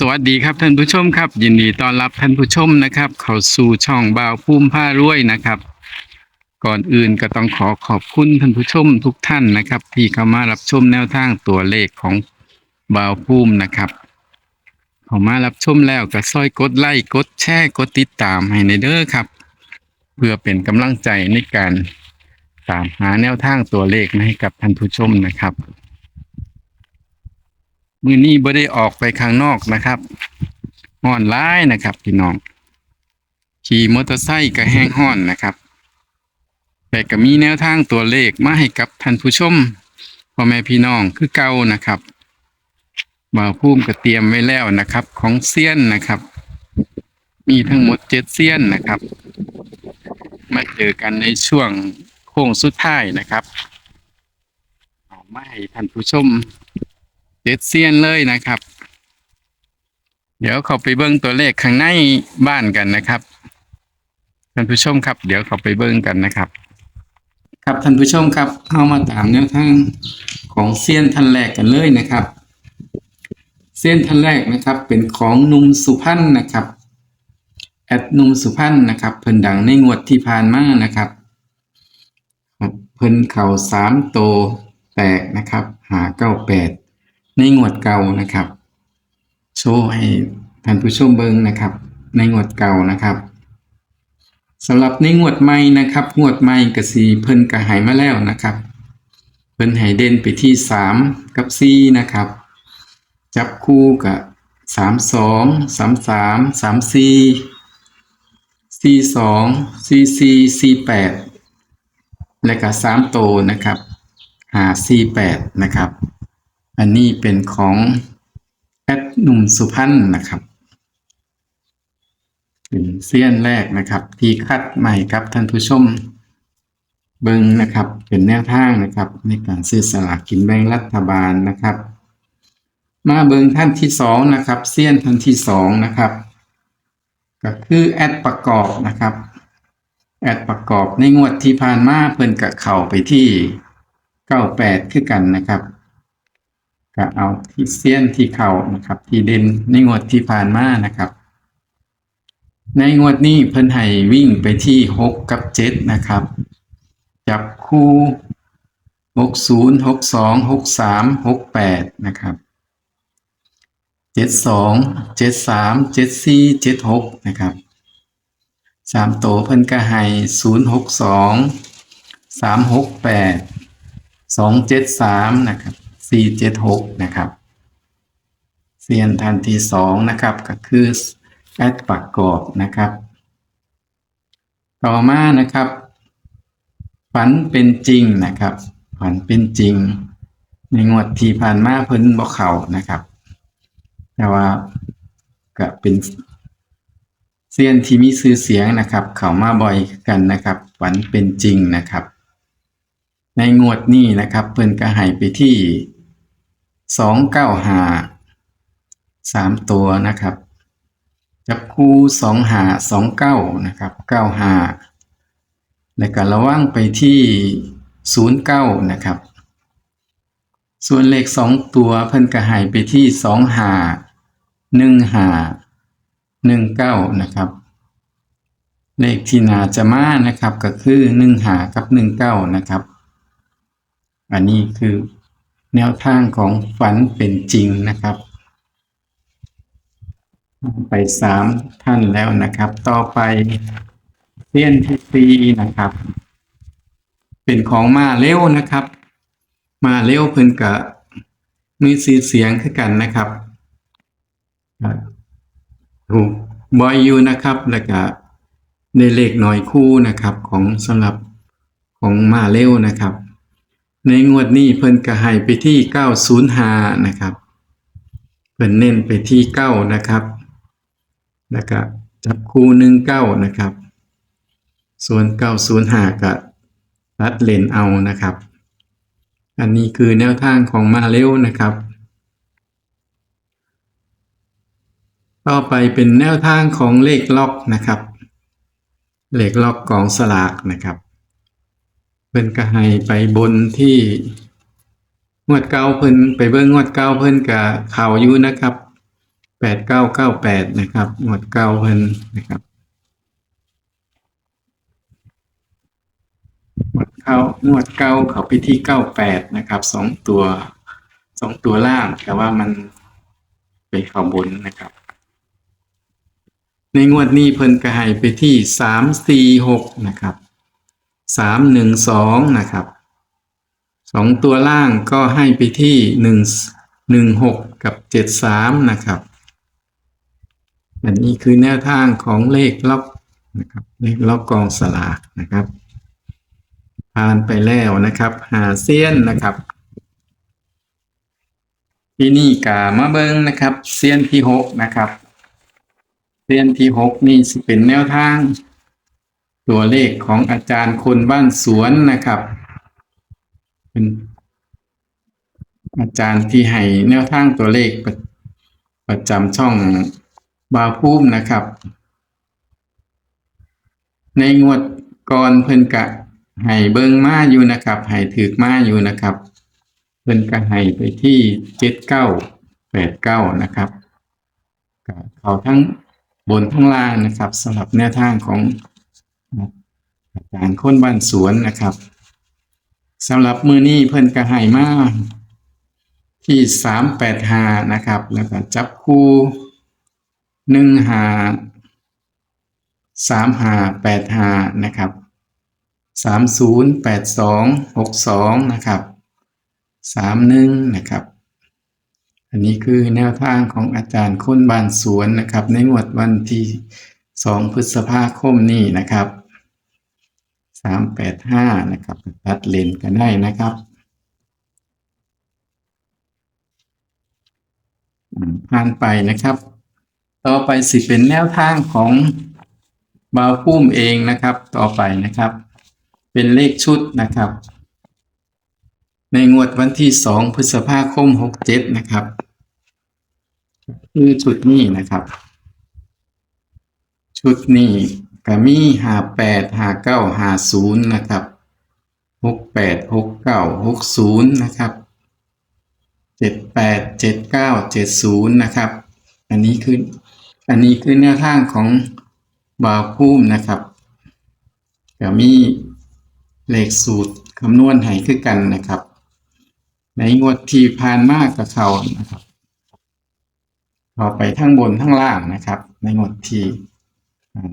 สวัสดีครับท่านผู้ชมครับ ยินดีต้อนรับท่านผู้ชมนะครับ เข้าสู่ช่องบ่าวพุ่มผ้ารวยนะครับ ก่อนอื่นก็ต้องขอขอบคุณท่านผู้ชมทุกท่านนะครับ ที่เข้ามารับชมแนวทางตัวเลขของบ่าวพุ่มนะครับเข้ามารับชมแล้วก็ซอยกดไลค์กดแชร์กดติดตามให้ในเด้อครับ เพื่อเป็นกำลังใจในการตามหาแนวทางตัวเลขมาให้กับท่านผู้ชมนะครับ มือนี้บ่ได้ออกไปข้างนอกนะครับห้อนร้ายนะครับพี่น้อง ขี่มอเตอร์ไซค์ก็แห้งห้อนนะครับ แต่ก็มีแนวทางตัวเลขมาให้กับท่านผู้ชมพ่อแม่พี่น้องคือเก่านะครับบ่าวพุ่มก็เตรียมไว้แล้วนะครับ ของเซียนนะครับ มีทั้งหมดเจ็ดเซียนนะครับ มาเจอกันในช่วงโค้งสุดท้ายนะครับเอามาให้ท่านผู้ชม เจ็ดเซียนเลยนะครับ เดี๋ยวเขาไปเบิ้งตัวเลขข้างในบ้านกันนะครับท่านผู้ชมครับ เดี๋ยวเขาไปเบิ้งกันนะครับ ครับท่านผู้ชมครับเข้ามาตามแนวทางของเซียนท่านแรกกันเลยนะครับ เซียนท่านแรกนะครับเป็นของนุ่มสุพรรณนะครับแอดนุ่มสุพรรณนะครับ เพิ่นดังในงวดที่ผ่านมานะครับเพิ่นเข่าสามโตแตกนะครับ หาเก้าแปด ในงวดเก่านะครับโชว์ให้ท่านผู้ชมเบิ่งนะครับ ในงวดเก่านะครับสำหรับในงวดใหม่นะครับ งวดใหม่กระสีเพิ่นกระหายมาแล้วนะครับ เพิ่นให้เด่นไปที่สามกับสี่นะครับ จับคู่กับสามสองสามสามสามสี่สี่สองสี่สี่สี่แปดและก็สามโตวนะครับหาสี่แปดนะครับ อันนี้เป็นของแอดหนุ่มสุพรรณนะครับ เป็นเซียนแรกนะครับ ที่คัดใหม่ครับท่านผู้ชม เบิ้งนะครับ เป็นแนวทางนะครับ ในการซื้อสลากกินแบ่งรัฐบาลนะครับ มาเบิ้งท่านที่สองนะครับเซียนท่านที่สองนะครับ ก็คือแอดประกอบนะครับแอดประกอบในงวดที่ผ่านมาเพิ่นกับเข่าไปที่เก้าแปดคือกันนะครับ ก็เอาที่เซียนที่เข่านะครับ ที่เด่นในงวดที่ผ่านมานะครับ ในงวดนี้เพิ่นให้วิ่งไปที่หกกับเจ็ดนะครับ จับคู่หกศูนย์หกสองหกสามหกแปดนะครับเจ็ดสองเจ็ดสามเจ็ดสี่เจ็ดหกนะครับสามโตเพิ่นก็ให้ศูนย์หกสองสามหกแปดสองเจ็ดสามนะครับ สี่เจ็ดหกนะครับเซียนทันที่สองนะครับก็คือแอดประกอบนะครับ ต่อมานะครับฝันเป็นจริงนะครับฝันเป็นจริง ในงวดที่ผ่านมาเพิ่นบอกเขานะครับ แต่ว่าก็เป็นเซียนที่มีชื่อเสียงนะครับ เขามาบ่อยกันนะครับฝันเป็นจริงนะครับ ในงวดนี้นะครับ เพิ่นก็ให้ไปที่ สองเก้าหาสามตัวนะครับ จับคู่สองหาสองเก้านะครับเก้าหาและก็ระว่างไปที่ศูนย์เก้านะครับ ส่วนเลขสองตัวเพิ่นก็ให้ไปที่สองหาหนึ่งหาหนึ่งเก้านะครับ เลขที่นาจะมานะครับก็คือหนึ่งหากับหนึ่งเก้านะครับ อันนี้คือ แนวทางของฝันเป็นจริงนะครับ ไปสามท่านแล้วนะครับ ต่อไปเซียนที่สี่นะครับ เป็นของมาเร็วนะครับ มาเร็วเพิ่นกะมีสีเสียงคือกันนะครับถูกบอยอยู่นะครับแล้วก็ในเลขหน่อยคู่นะครับของสำหรับของมาเร็วนะครับ ในงวดนี้เพิ่นก็ให้ไปที่905นะครับ เพิ่นเน้นไปที่9นะครับ แล้วก็จับคู่19นะครับ ส่วน905ก็รัดเลนเอานะครับ อันนี้คือแนวทางของมาเร็วนะครับ ต่อไปเป็นแนวทางของเลขล็อกนะครับ เลขล็อกกองสลากนะครับ พิ่นก็ให้ไปบนที่งวดเก้าเพิ่นไปเบิ่งงวดเก้าเพิ่นก็เข่าอยู่นะครับแปดเก้าเก้าแปดนะครับหมวดเก้าเพิ่นนะครับหมวดเก้าหมวดเก้าเขาไปที่เก้าแปดนะครับสองตัวสองตัวล่างแต่ว่ามันไปเข้าบนนะครับ ในงวดนี้เพิ่นก็ให้ไปที่สามสี่หกนะครับ สามหนึ่งสองนะครับสองตัวล่างก็ให้ไปที่หนึ่งหนึ่งหกกับเจ็ดสามนะครับ อันนี้คือแนวทางของเลขล็อกนะครับเลขล็อกกองสลากนะครับผ่านไปแล้วนะครับ หาเซียนนะครับที่นี่กามาเบิงนะครับเซียนที่หกนะครับเซียนที่หกนี่สิเป็นแนวทาง ตัวเลขของอาจารย์คนบ้านสวนนะครับ เป็นอาจารย์ที่ให้แนวทางตัวเลขประประจำช่องบาพุ่มนะครับ ในงวดก่อนเพิ่นกะให้เบิงมาอยู่นะครับให้ถือมาอยู่นะครับ เพิ่นก็ให้ไปที่เจ็ดเก้าแปดเก้านะครับเขาทั้งบนทั้งล่างนะครับสำหรับแนวทางของ อาจารย์คนบ้านสวนนะครับสำหรับมือนี้เพิ่นก็ให้มาที่สามแปดหานะครับ แล้วก็จับคู่หนึ่งหาสามหาแปดหานะครับสามศูนย์แปดสองหกสองนะครับสามหนึ่งนะครับ อันนี้คือแนวทางของอาจารย์ค้นบานสวนนะครับ ในงวดวันที่ สองพฤษภาคมนี้นะครับสามแปดห้านะครับ ตัดเลนกันได้นะครับผ่านไปนะครับ ต่อไปสิเป็นแนวทางของบาวพุ่มเองนะครับ ต่อไปนะครับ เป็นเลขชุดนะครับ ในงวดวันที่สองพฤษภาคมหกเจ็ดนะครับ คือชุดนี้นะครับ ชุดนี้ก็มีหาแปดหาเก้าหาศูนย์นะครับหกแปดหกเก้าหกศูนย์นะครับเจ็ดแปดเจ็ดเก้าเจ็ดศูนย์นะครับ อันนี้คืออันนี้คือแนวทางของบาวพุ่มนะครับก็มีเลขสูตรคำนวณให้คือกันนะครับ ในงวดที่ผ่านมากกับเขานะครับเขาไปทั้งบนทั้งล่างนะครับ ในงวดที่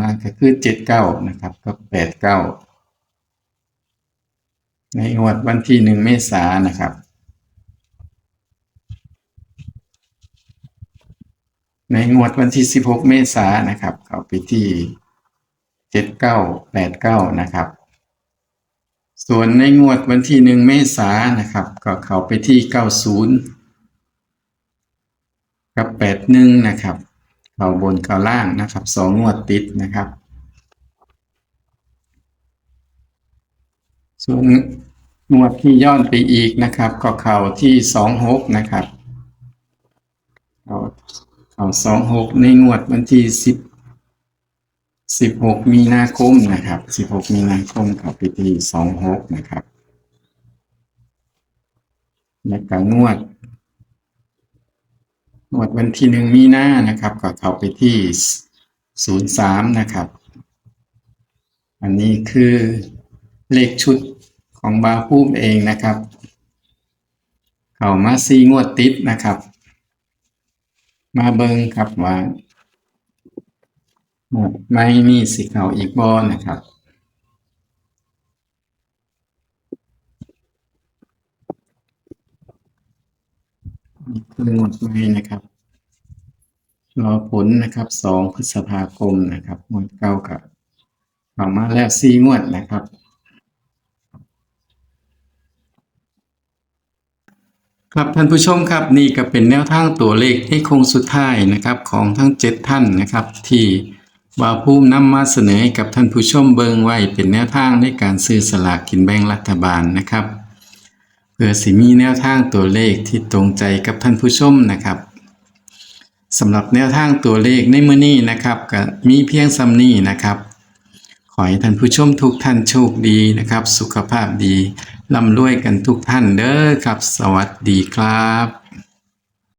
มากก็คือเจ็ดเก้านะครับก็แปดเก้าในงวดวันที่หนึ่งเมษานะครับในงวดวันที่สิบหกเมษายนนะครับ เขาไปที่เจ็ดเก้าแปดเก้านะครับ ส่วนในงวดวันที่หนึ่งเมษายนนะครับ ก็เขาไปที่เก้าศูนย์กับแปดหนึ่งนะครับ เขาบนเขาล่างนะครับสองงวดติดนะครับส่วนงวดที่ย้อนไปอีกนะครับ ก็เข่าที่สองหกนะครับเขาเขาสองหกในงวดวันที่สิบสิบหกมีนาคมนะครับสิบหกมีนาคมเขาไปที่สองหกนะครับและก็งวด งวดวันที่หนึ่งมีหน้านะครับ ก็เข้าไปที่ศูนย์สามนะครับ อันนี้คือเลขชุดของบาพูมเองนะครับ เข้ามาซีงวดติดนะครับ มาเบิงครับว่าหมดไม่มีสิเขาอีกบอนะครับ นี่คือ งวดไม่นะครับ รอผลนะครับสองพฤษภาคมนะครับงวดเก้ากับออกมาแล้วสี่งวดนะครับครับท่านผู้ชมครับนี่ก็เป็นแนวทางตัวเลขที่คงสุดท้ายนะครับของทั้งเจ็ดท่านนะครับ ที่วาภูมินำมาเสนอให้กับท่านผู้ชมเบิงไว้เป็นแนวทางในการซื้อสลากกินแบ่งรัฐบาลนะครับ เพื่อสิมีแนวทางตัวเลขที่ตรงใจกับท่านผู้ชมนะครับสำหรับแนวทางตัวเลขในมือนี้นะครับก็มีเพียงซัมนี่นะครับขอให้ท่านผู้ชมทุกท่านโชคดีนะครับ สุขภาพดีร่ำรวยกันทุกท่านเด้อครับ สวัสดีครับ